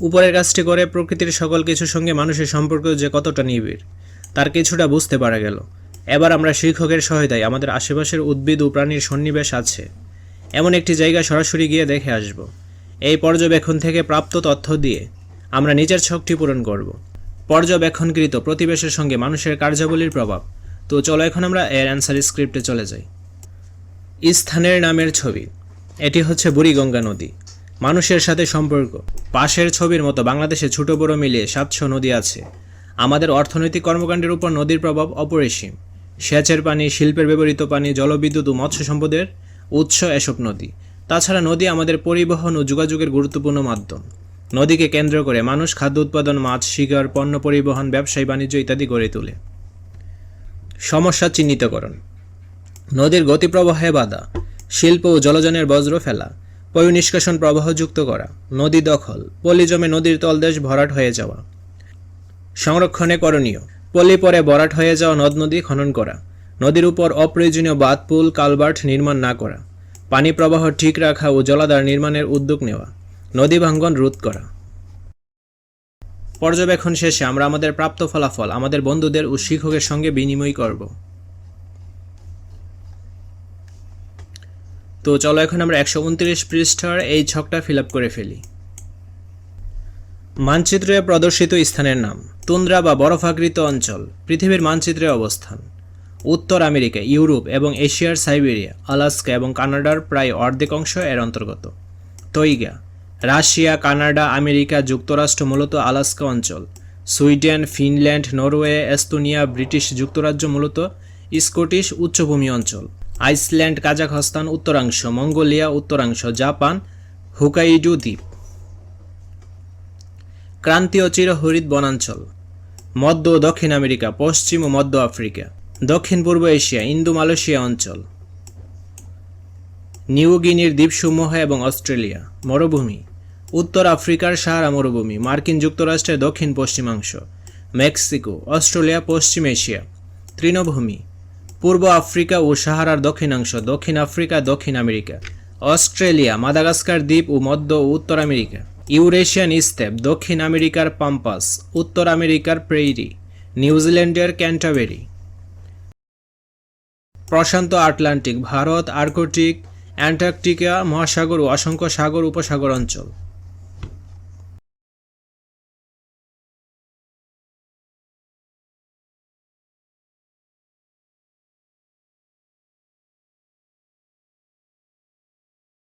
উপরের কাজটি করে প্রকৃতির সকল কিছুর সঙ্গে মানুষের সম্পর্ক যে কতটা নিবিড়, তার কিছুটা বুঝতে পারা গেল। এবার আমরা শিক্ষকের সহায়তায় আমাদের আশেপাশের উদ্ভিদ ও প্রাণীর সন্নিবেশ আছে। এমন একটি জায়গা সরাসরি গিয়ে দেখে আসব। এই পর্যবেক্ষণ থেকে প্রাপ্ত তথ্য দিয়ে আমরা নিজের ছকটি পূরণ করব। পর্যবেক্ষণকৃত প্রতিবেশের সঙ্গে মানুষের কার্যাবলীর প্রভাব। তো চলো এখন আমরা এর অ্যান্সার স্ক্রিপ্টে চলে যাই। স্থানের নামের ছবি। এটি হচ্ছে বুড়িগঙ্গা নদী। মানুষের সাথে সম্পর্ক। পাশের ছবির মতো বাংলাদেশে ছোট বড় মিলিয়ে সাতশো নদী আছে। আমাদের অর্থনৈতিক কর্মকাণ্ডের উপর নদীর প্রভাব অপরিসীম। সেচের পানি, শিল্পের ব্যবহৃত পানি, জলবিদ্যুৎ ও মৎস্য সম্পদের উৎস এসব নদী। তাছাড়া নদী আমাদের পরিবহন ও যোগাযোগের গুরুত্বপূর্ণ মাধ্যম। নদীকে কেন্দ্র করে মানুষ খাদ্য উৎপাদন, মাছ, শিকার, পণ্য পরিবহন, ব্যবসায়ী বাণিজ্য ইত্যাদি গড়ে তোলে। সমস্যা চিহ্নিতকরণ। নদীর গতিপ্রবাহে বাধা। শিল্প ও জলজনের বজ্র ফেলা। পয়ু নিষ্কাশন প্রবাহযুক্ত করা, নদী দখল, পলি জমে নদীর তলদেশ ভরাট হয়ে যাওয়া। সংরক্ষণে করণীয়, পলি পরে ভরাট হয়ে যাওয়া নদ নদী খনন করা, নদীর উপর অপ্রয়োজনীয় বাঁধ, পুল কালভার্ট নির্মাণ না করা, পানি প্রবাহ ঠিক রাখা ও জলাধার নির্মাণের উদ্যোগ নেওয়া, নদী ভাঙ্গন রোধ করা। পর্যবেক্ষণ শেষে আমরা আমাদের প্রাপ্ত ফলাফল আমাদের বন্ধুদের ও শিক্ষকের সঙ্গে বিনিময় করব। তো চলো এখন আমরা একশো উনত্রিশ পৃষ্ঠার এই ছকটা ফিল আপ করে ফেলি। মানচিত্রে প্রদর্শিত স্থানের নাম, তুন্দ্রা বা বরফাকৃত অঞ্চল, পৃথিবীর মানচিত্রে অবস্থান। উত্তর আমেরিকা, ইউরোপ এবং এশিয়ার সাইবেরিয়া, আলাস্কা এবং কানাডার প্রায় অর্ধেক অংশ এর অন্তর্গত। তৈগা, রাশিয়া, কানাডা, আমেরিকা যুক্তরাষ্ট্র মূলত আলাস্কা অঞ্চল। Sweden, Finland, Norway, Estonia, British যুক্তরাজ্য মূলত স্কটিশ উচ্চভূমি অঞ্চল। আইসল্যান্ড, কাজাখস্তান, উত্তরাংশ, মঙ্গোলিয়া, উত্তরাংশ, জাপান, হুকাইডু দ্বীপ। ক্রান্তীয় চিরহরিত বনাঞ্চল, মধ্য ও দক্ষিণ আমেরিকা, পশ্চিম ও মধ্য আফ্রিকা, দক্ষিণ পূর্ব এশিয়া ইন্দো মালয়েশিয়া অঞ্চল। নিউ গিনির দ্বীপসমূহ এবং অস্ট্রেলিয়া, মরুভূমি, উত্তর আফ্রিকার সাহারা মরুভূমি, মার্কিন যুক্তরাষ্ট্রের দক্ষিণ পশ্চিমাংশ মেক্সিকো, অস্ট্রেলিয়া, পশ্চিম এশিয়া, তৃণভূমি পূর্ব আফ্রিকা ও সাহারার দক্ষিণাংশ, দক্ষিণ আফ্রিকা, দক্ষিণ আমেরিকা, অস্ট্রেলিয়া, মাদাগাস্কার দ্বীপ ও মধ্য ও উত্তর আমেরিকা, ইউরেশিয়ান স্টেপ, দক্ষিণ আমেরিকার পাম্পাস, উত্তর আমেরিকার প্রেইরি নিউজিল্যান্ডের ক্যান্টাবেরি। প্রশান্ত আটলান্টিক, ভারত, আর্কটিক, অ্যান্টার্কটিকা মহাসাগর ও অসংখ্য সাগর উপসাগর অঞ্চল।